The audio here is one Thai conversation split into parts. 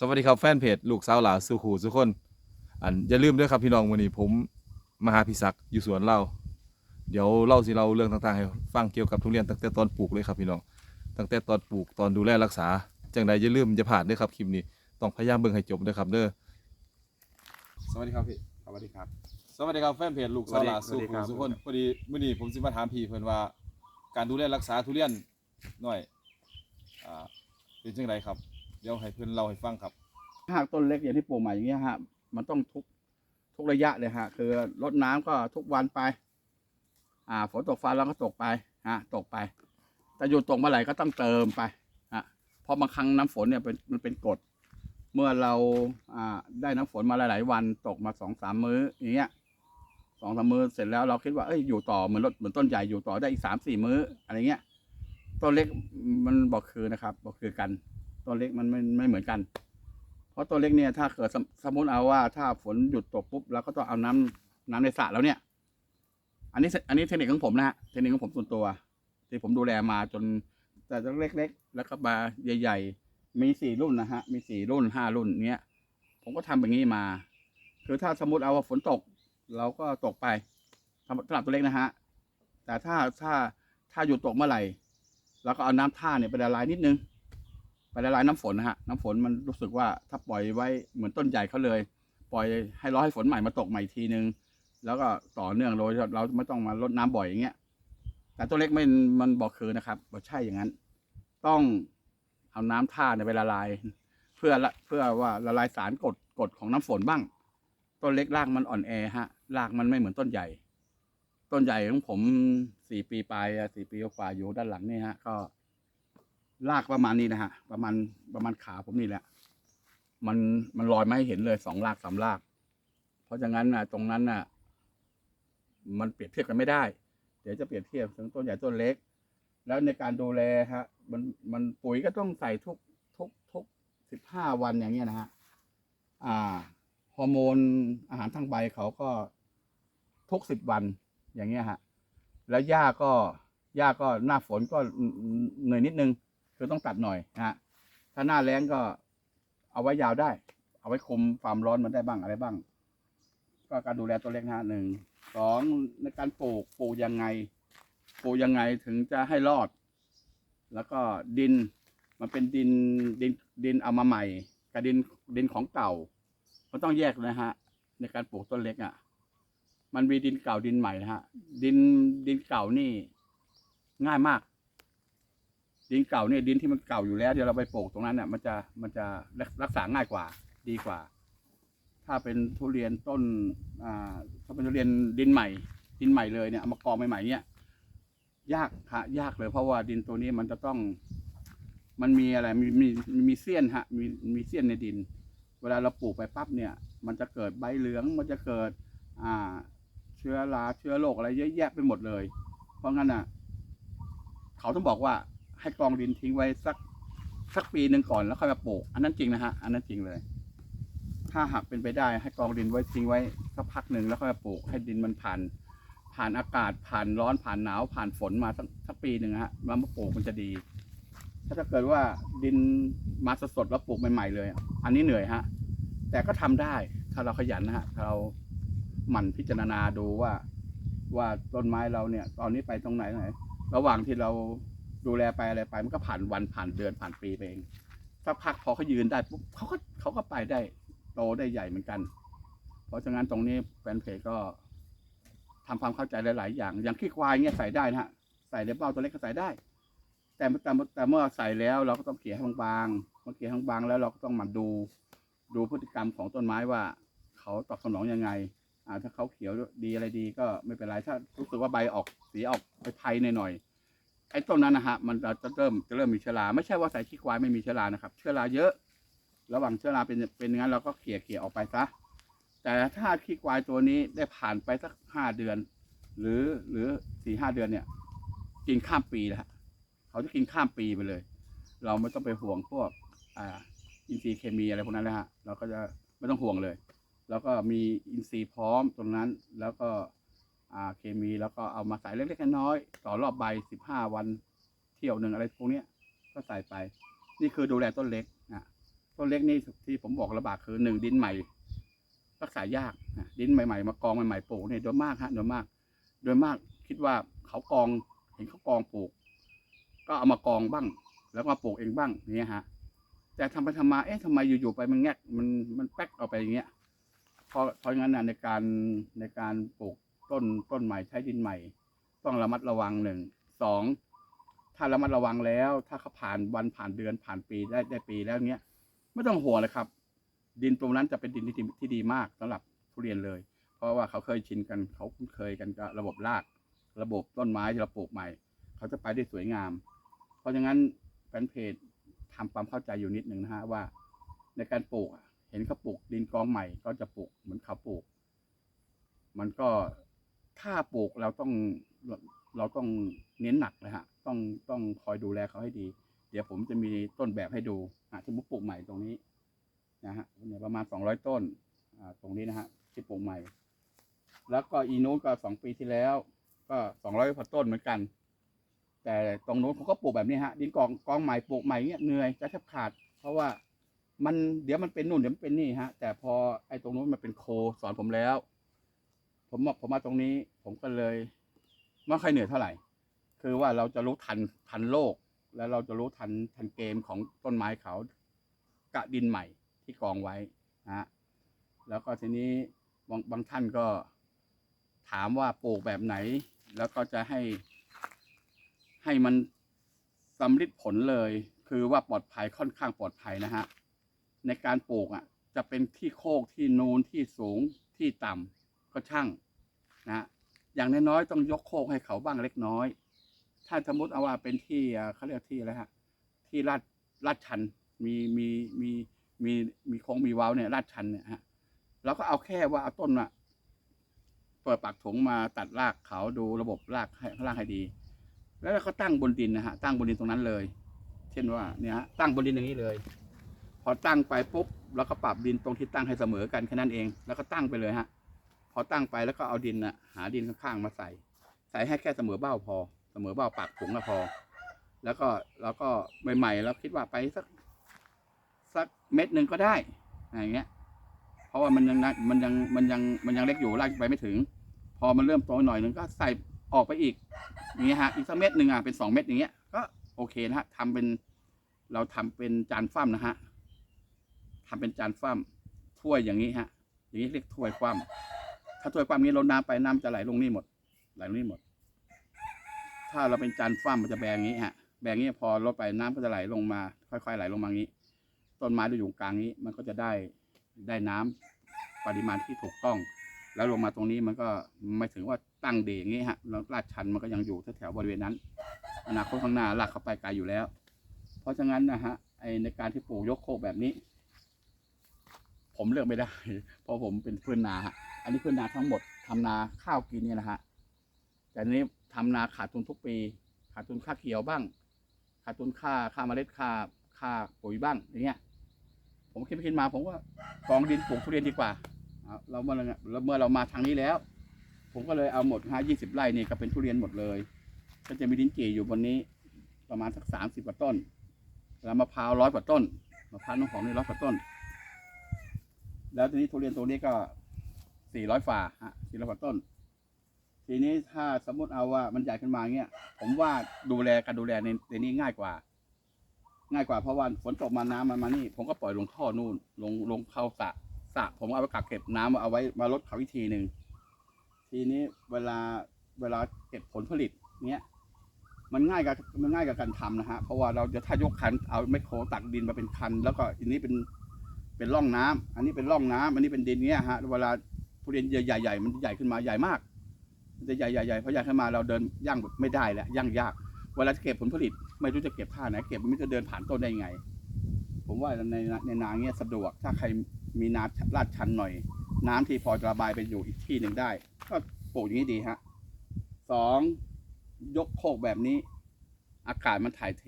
สวัสดีครับแฟนเพจลูกสาวหลาสุขูสุกคน อันอย่าลืมด้วยครับพี่น้องวันนี้ผมมาหาพี่ศักดิ์อยู่สวนเราเดี๋ยวเล่าสิเราเรื่องต่างๆให้ฟังเกี่ยวกับทุเรียนตั้งแต่ตอนปลูกเลยครับพี่น้องตั้งแต่ตอนปลูกตอนดูแลรักษาจังใดอย่าลืมอย่าผ่านเด้วยครับคลิปนี้ต้องพยายามเบิ่งให้จบเด้อครับเด้อสวัสดีครับพี่สวัสดีครับ สวัสดีครับแฟนเพจลูกสาวหลาสสุวัสดีขูครับสุกคนพอดีมื้อนี้ผมสิมาถามพี่เพิ่นว่า การดูแลรักษาทุเรียนหน่อยอ่าเป็นจังไดครับ เดี๋ยวให้เพิ่อนเล่าให้ฟังครับ หากต้นเล็กอย่างที่ปลูกใหม่อย่างเงี้ยฮะ มันต้องทุกทุกระยะเลยฮะ คือรดน้ำก็ทุกวันไป อ่า ฝนตกฟ้าแล้วก็ตกไปฮะตกไป แต่หยุดตกเมื่อไหร่ก็ต้องเติมไปฮะเพราะบางครั้งน้ำฝนเนี่ยเป็นมันเป็นกรดเมื่อเราอ่าได้น้ำฝนมาหลาย ๆ วันตกมาสองสามมื้ออย่างเงี้ยสองสามมื้อเสร็จแล้วเราคิดว่าเอ้ยอยู่ต่อเหมือนรถเหมือนต้นใหญ่อยู่ต่อได้อีกสามสี่มื้ออะไรเงี้ยต้นเล็กมันบอกคือนะครับบอกคือกัน ต้นเล็กมันไม่ไม่เหมือนกัน เพราะตัวเล็กเนี่ยถ้าเกิดสมสมมติเอาว่า ถ้าฝนหยุดตกปุ๊บเราก็ต้องเอาน้ำน้ำในสระแล้วเนี่ย อันนี้อันนี้เทคนิคของผมนะฮะเทคนิคของผมส่วนตัว ที่ผมดูแลมาจนแต่เล็กๆแล้วก็มาใหญ่ ๆ มีสี่รุ่นนะฮะมีสี่รุ่นห้ารุ่นเนี้ยผมก็ทำแบบนี้มา คือถ้าสมมติเอาว่าฝนตก เราก็ตกไปสำหรับตัวเล็กนะฮะแต่ถ้าถ้าถ้าหยุดตกเมื่อไหร่เราก็เอาน้ำท่าเนี่ยไปละลายนิดนึง ไปละลายน้ำฝนนะฮะน้ำฝนมันรู้สึกว่าถ้าปล่อยไว้เหมือนต้นใหญ่เขาเลย ปล่อยให้รอให้ฝนใหม่มาตกใหม่อีกทีนึง แล้วก็ต่อเนื่องโดยเราไม่ต้องมาลดน้ำบ่อยอย่างเงี้ยแต่ตัวเล็กไม่มันบอกคือนะครับบอกใช่อย่างนั้น ต้องเอาน้ำท่าเนี่ยไปละลาย เพื่อละเพื่อว่าละลายสารกดกดของน้ำฝนบ้าง ต้นเล็กรากมันอ่อนแอฮะรากมันไม่เหมือนต้นใหญ่ ต้นใหญ่ของผมสี่ปีปลายสี่ปีกว่าอยู่ด้านหลังนี่ฮะก็ รากประมาณนี้นะฮะ ประมาณประมาณขาผมนี่แหละ มันมันลอยไม่เห็นเลยสองรากสามราก เพราะฉะนั้นนะตรงนั้นน่ะ มันเปรียบเทียบกันไม่ได้ เดี๋ยวจะเปรียบเทียบถึงต้นใหญ่ต้นเล็ก แล้วในการดูแลฮะ มันมันปุ๋ยก็ต้องใส่ทุกทุกทุกสิบห้าวันอย่างเงี้ยนะฮะ อ่าฮอร์โมนอาหารทางใบเขาก็ทุกสิบวันอย่างเงี้ยฮะ แล้วหญ้าก็หญ้าก็หน้าฝนก็เหนื่อยนิดนึง คือต้องตัดหน่อยนะฮะถ้าหน้าแล้งก็เอาไว้ยาวได้ เอาไว้คุมความร้อนมันได้บ้างอะไรบ้าง ก็การดูแลตัวเล็กนะฮะหนึ่งสองในการปลูกปลูกยังไงปลูกยังไงถึงจะให้รอด แล้วก็ดินมันเป็นดินดินดินเอามาใหม่กับดินดินของเก่ามันต้องแยกนะฮะ ในการปลูกต้นเล็กอะ มันมีดินเก่าดินใหม่นะฮะ ดินดินเก่านี่ง่ายมาก ดินเก่าเนี่ยดินที่มันเก่าอยู่แล้วเดี๋ยวเราไปปลูกตรงนั้นเนี่ยมันจะมันจะรักษาง่ายกว่า ดีกว่า ถ้าเป็นทุเรียนต้นอ่าถ้าเป็นทุเรียนดินใหม่ ดินใหม่เลยเนี่ยเอามากองใหม่ๆเนี่ยยากฮะยากเลยเพราะว่าดินตัวนี้มันจะต้อง มันมีอะไรมีมีมีเสี้ยนฮะมีมีเสี้ยนในดิน เวลาเราปลูกไปปั๊บเนี่ย มันจะเกิดใบเหลืองมันจะเกิด อ่า เชื้อราเชื้อโรคอะไรเยอะแยะไปหมดเลย เพราะงั้นอะ เขาต้องบอกว่า ให้กองดินทิ้งไว้สักสักปีหนึ่งก่อนแล้วค่อยมาปลูก อันนั้นจริงนะฮะ อันนั้นจริงเลย ถ้าหากเป็นไปได้ให้กองดินไว้ทิ้งไว้สักพักหนึ่งแล้วค่อยมาปลูก ให้ดินมันผ่าน ผ่านอากาศผ่านร้อนผ่านหนาวผ่านฝนมาสักสักปีหนึ่งฮะแล้วมาปลูกมันจะดี ถ้าถ้าเกิดว่าดินมาสดๆแล้วปลูกใหม่ๆเลย อันนี้เหนื่อยฮะ แต่ก็ทำได้ถ้าเราขยันนะฮะถ้าเราหมั่นพิจารณาดูว่าว่าต้นไม้เราเนี่ย ตอนนี้ไปตรงไหนไหน ระหว่างที่เรา ดูแลไปอะไรไป มันก็ผ่านวันผ่านเดือนผ่านปีไปเองสักพักพอเขายืนได้ปุ๊บเขาก็เขาก็ไปได้โตได้ใหญ่เหมือนกัน เพราะฉะนั้นตรงนี้แฟนเพจก็ทำความเข้าใจหลาย ๆ อย่าง อย่างขี้ควายเงี้ยใส่ได้นะฮะใส่ในเบ้าตัวเล็กก็ใส่ได้ แต่แต่แต่เมื่อใส่แล้วเราก็ต้องเขี่ยให้บางๆเมื่อเขี่ยให้บางๆแล้วเราก็ต้องมาดู ดูพฤติกรรมของต้นไม้ว่าเขาตอบสนองยังไงอ่าถ้าเขาเขียวดีอะไรดีก็ไม่เป็นไรถ้ารู้สึกว่าใบออกสีออกไปไทยหน่อยๆ ไอ้ต้นนั้นนะฮะมันจะเริ่มจะเริ่มมีเชื้อราไม่ใช่ว่าใส่ขี้ควายไม่มีเชื้อรานะครับ เชื้อราเยอะ ระหว่างเชื้อราเป็นเป็นงั้นเราก็เขี่ยเขี่ยออกไปซะแต่ถ้าขี้ควายตัวนี้ได้ผ่านไปสักห้าเดือน หรือหรือสี่ห้าเดือนเนี่ย กินข้ามปีแล้วเขาจะกินข้ามปีไปเลย เราไม่ต้องไปห่วงพวกอ่าอินทรีย์เคมีอะไรพวกนั้นแล้วฮะเราก็จะไม่ต้องห่วงเลย แล้วก็มีอินทรีย์พร้อมตรงนั้นแล้วก็ เคมีแล้วก็เอามาใส่เล็กๆน้อยๆต่อรอบใบสิบห้าวันเที่ยวหนึ่งอะไรพวกนี้ก็ใส่ไป นี่คือดูแลต้นเล็กนะต้นเล็กนี่ที่ผมบอกระบาดคือหนึ่งดินใหม่รักษายากนะดินใหม่ๆ มากองใหม่ๆปลูกเนี่ยโดยมากฮะโดยมาก โดยมากคิดว่าเขากองเห็นเขากองปลูก ก็เอามากองบ้าง แล้วก็มาปลูกเองบ้างอย่างเงี้ยฮะแต่ทำไปทำมาเอ๊ะทำไมอยู่ๆไปมันแงกมันมันแป๊กออกไปอย่างเงี้ยพราะเพราะงั้นนะในการในการปลูก ต้นต้นใหม่ใช้ดินใหม่ ต้องระมัดระวังหนึ่งสองถ้าระมัดระวังแล้ว ถ้าเขาผ่านวันผ่านเดือนผ่านปีได้ได้ปีแล้วเงี้ยไม่ต้องห่วงเลยครับ ดินตรงนั้นจะเป็นดินที่ดีที่ดีมากสำหรับทุเรียนเลย เพราะว่าเขาเคยชินกันเขาคุ้นเคยกันกับระบบราก ระบบต้นไม้ที่เราปลูกใหม่ เขาจะไปได้สวยงาม เพราะฉะนั้นแฟนเพจทำความเข้าใจอยู่นิดหนึ่งนะฮะว่า ในการปลูกเห็นเขาปลูกดินกองใหม่ ก็จะปลูกเหมือนเขาปลูก มันก็ ถ้าปลูกเราต้องเราต้องเน้นหนักเลยฮะต้องต้องคอยดูแลเขาให้ดี เดี๋ยวผมจะมีต้นแบบให้ดูอะสมมติปลูกใหม่ตรงนี้นะฮะเนี่ยประมาณสองร้อยต้นอ่าตรงนี้นะฮะที่ปลูกใหม่ แล้วก็อีนู้นก็สองปีที่แล้ว ก็สองร้อยกว่าต้นเหมือนกัน แต่ตรงนู้นผมก็ปลูกแบบนี้ฮะดินกองกองใหม่ปลูกใหม่เงี้ยเหนื่อยจะแทบขาด เพราะว่ามันเดี๋ยวมันเป็นนู่นเดี๋ยวมันเป็นนี่ฮะ แต่พอไอ้ตรงนู้นมันเป็นโคสอนผมแล้ว ผมมาผมมาตรงนี้ ผมก็เลยไม่ค่อยเหนื่อยเท่าไหร่ คือว่าเราจะรู้ทันทันโลก แล้วเราจะรู้ทันทันเกมของต้นไม้เขากะดินใหม่ที่กองไว้นะฮะแล้วก็ทีนี้บางบางท่านก็ถามว่าปลูกแบบไหน แล้วก็จะให้ให้มันสำลิดผลเลย คือว่าปลอดภัยค่อนข้างปลอดภัยนะฮะในการปลูกอะ จะเป็นที่โคกที่นูนที่สูงที่ต่ำ ก็ช่างนะฮะอย่างน้อยๆต้องยกโคกให้เขาบ้างเล็กน้อย ถ้าสมมติเอาว่าเป็นที่อ่าเขาเรียกที่อะไรฮะที่ลาดลาดชันมีมีมีมีมีโค้งมีเว้าเนี่ยลาดชันเนี่ยฮะเราก็เอาแค่ว่าเอาต้นอะเปิดปากถุงมาตัดรากเขาดูระบบรากให้รากให้ดี แล้วเราก็ตั้งบนดินนะฮะตั้งบนดินตรงนั้นเลย เช่นว่าเนี่ยฮะตั้งบนดินอย่างนี้เลย พอตั้งไปปุ๊บเราก็ปรับดินตรงที่ตั้งให้เสมอกันแค่นั้นเอง แล้วก็ตั้งไปเลยฮะพ อตั้งไปแล้วก็เอาดินอะหาดินข้างๆมาใส่ ใส่ให้แค่เสมอเบ้าพอ เสมอเบ้าปากถุงก็พอ แล้วก็แล้วก็ใหม่ๆเราคิดว่าไปสักสักเม็ดหนึ่งก็ได้อะไรอย่างเงี้ย เพราะว่ามันยังมันยังมันยังมันยังเล็กอยู่ลากไปไม่ถึง พอมันเริ่มโตหน่อยหนึ่งก็ใส่ออกไปอีกอย่างเงี้ยฮะอีกสักเม็ดหนึ่งอะเป็นสองเม็ดอย่างเงี้ยก็โอเคนะฮะทำเป็นเราทำเป็นจานฟ้ามนะฮะทำเป็นจานฟ้ามถ้วยอย่างนี้ฮะ อย่างนี้เรียกถ้วยฟ้าม ถ้าถ้วยฟ้ามนี้ลดน้ำไปน้ำจะไหลลงนี่หมด ไหลลงนี่หมด ถ้าเราเป็นจานฟ้ามมันจะแบงอย่างนี้ฮะ แบงอย่างนี้พอลดไปน้ำก็จะไหลลงมา ค่อย ๆ ไหลลงมาอย่างนี้ ต้นไม้ที่อยู่กลางนี้ มันก็จะได้ได้น้ำปริมาณที่ถูกต้อง แล้วลงมาตรงนี้มันก็ไม่ถึงว่าตั้งเดอย่างนี้ฮะแล้วลาดชันมันก็ยังอยู่แถวๆบริเวณนั้น อนาคตข้างหน้าลากเข้าไปไกลอยู่แล้ว เพราะฉะนั้นนะฮะไอในการที่ปลูกยกโคกแบบนี้ ผมเลือกไม่ได้ เพราะผมเป็นพื้นนาฮะอันนี้พื้นนาทั้งหมดทำนาข้าวกินเนี่ยนะฮะแต่อันนี้ทำนาขาดทุนทุกปี ขาดทุนค่าเขียวบ้าง ขาดทุนค่าค่าเมล็ดค่าค่าปุ๋ยบ้างอย่างเงี้ย ผมคิดไปคิดมาผมว่ากองดินปลูกทุเรียนดีกว่าเราเมื่อเราเมื่อเรามาทางนี้แล้ว ผมก็เลยเอาหมดฮะยี่สิบไร่นี่ก็เป็นทุเรียนหมดเลย ก็จะมีดินจีอยู่บนนี้ ประมาณสักสามสิบกว่าต้นแล้วมะพร้าวร้อยกว่าต้นมะพร้าวน้ำหอมนี่ร้อยกว่าต้น แล้วทีนี้ทุเรียนตัวนี้ก็สี่ร้อยฝ่าฮะสี่ร้อยกว่าต้น ทีนี้ถ้าสมมติเอาว่ามันใหญ่ขึ้นมาเงี้ย ผมว่าดูแลการดูแลในในนี้ง่ายกว่า ง่ายกว่าเพราะว่าฝนตกมาน้ำมันมานี่ ผมก็ปล่อยลงท่อนู่น ลงลงเข้าสระสระผมเอาไปกักเก็บน้ำเอาไว้มาลดเขาอีกทีหนึ่งทีนี้เวลาเวลาเก็บผลผลิตเนี้ยมันง่ายกับมันง่ายกับการทำนะฮะเพราะว่าเราจะถ้ายกคันเอาไมโครตักดินมาเป็นคัน แล้วก็อันนี้เป็น เป็นร่องน้ำอันนี้เป็นร่องน้ำอันนี้เป็นดินเนี้ยฮะเวลาทุเรียนใหญ่ๆมันใหญ่ขึ้นมาใหญ่มากมันจะใหญ่ๆๆเพราะใหญ่ขึ้นมาเราเดินย่างไม่ได้แล้วย่างยาก เวลาจะเก็บผลผลิต ไม่รู้จะเก็บท่าไหนเก็บมันไม่จะเดินผ่านต้นได้ยังไง ผมว่าในในนาเนี้ยสะดวกถ้าใครมีนาลาดชันหน่อย น้ำที่พอจะระบายไปอยู่อีกที่หนึ่งได้ก็ปลูกอย่างนี้ดีฮะสองยกโคกแบบนี้ อากาศมันถ่ายเท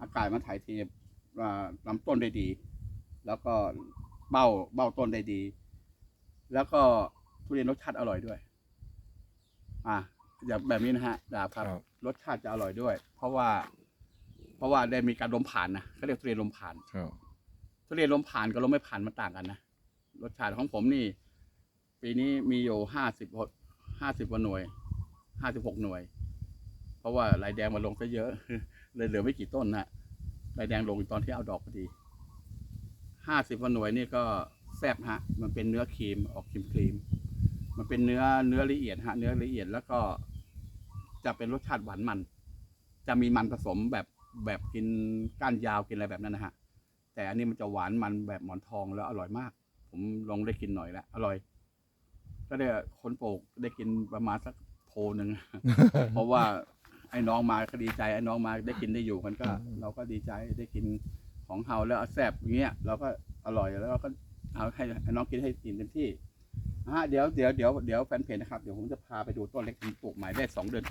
อากาศมันถ่ายเทอ่าลำต้นได้ดี แล้วก็เบ้าเบ้าต้นได้ดี แล้วก็ทุเรียนรสชาติอร่อยด้วย อะอย่างแบบนี้นะฮะดาบครับ ครับ รสชาติจะอร่อยด้วย เพราะว่า เพราะว่าได้มีการลมผ่านนะเขาเรียกทุเรียนลมผ่าน ครับ ทุเรียนลมผ่านกับลมไม่ผ่านมันต่างกันนะ รสชาติของผมนี่ ปีนี้มีอยู่ห้าสิบห้าสิบกว่าหน่วยห้าสิบหกหน่วย เพราะว่าลายแดงมาลงซะเยอะ เลยเหลือไม่กี่ต้นนะลายแดงลงตอนที่เอาดอกพอดี ห้าสิบกว่าหน่วยนี่ก็แซ่บฮะ มันเป็นเนื้อครีมออกครีมครีมๆมันเป็นเนื้อเนื้อละเอียดฮะ เนื้อละเอียดแล้วก็จะเป็นรสชาติหวานมัน จะมีมันผสมแบบแบบกินก้านยาวกินอะไรแบบนั้นนะฮะ แต่อันนี้มันจะหวานมันแบบหมอนทองแล้วอร่อยมาก ผมลองได้กินหน่อยแล้วอร่อย ก็ได้คนปลูกได้กินประมาณสักโพหนึ่ง เพราะว่าไอ้น้องมาก็ดีใจไอ้น้องมาได้กินได้อยู่กันก็ เราก็ดีใจได้กิน ของเฮาแล้วแซ่บอย่างเงี้ยเราก็อร่อยแล้วเราก็เอาให้น้องกินให้กินเต็มที่ฮะเดี๋ยวเดี๋ยวเดี๋ยวเดี๋ยวแฟนเพจนะครับ เดี๋ยวผมจะพาไปดูต้นเล็กที่ปลูกใหม่ได้สองเดือนกว่า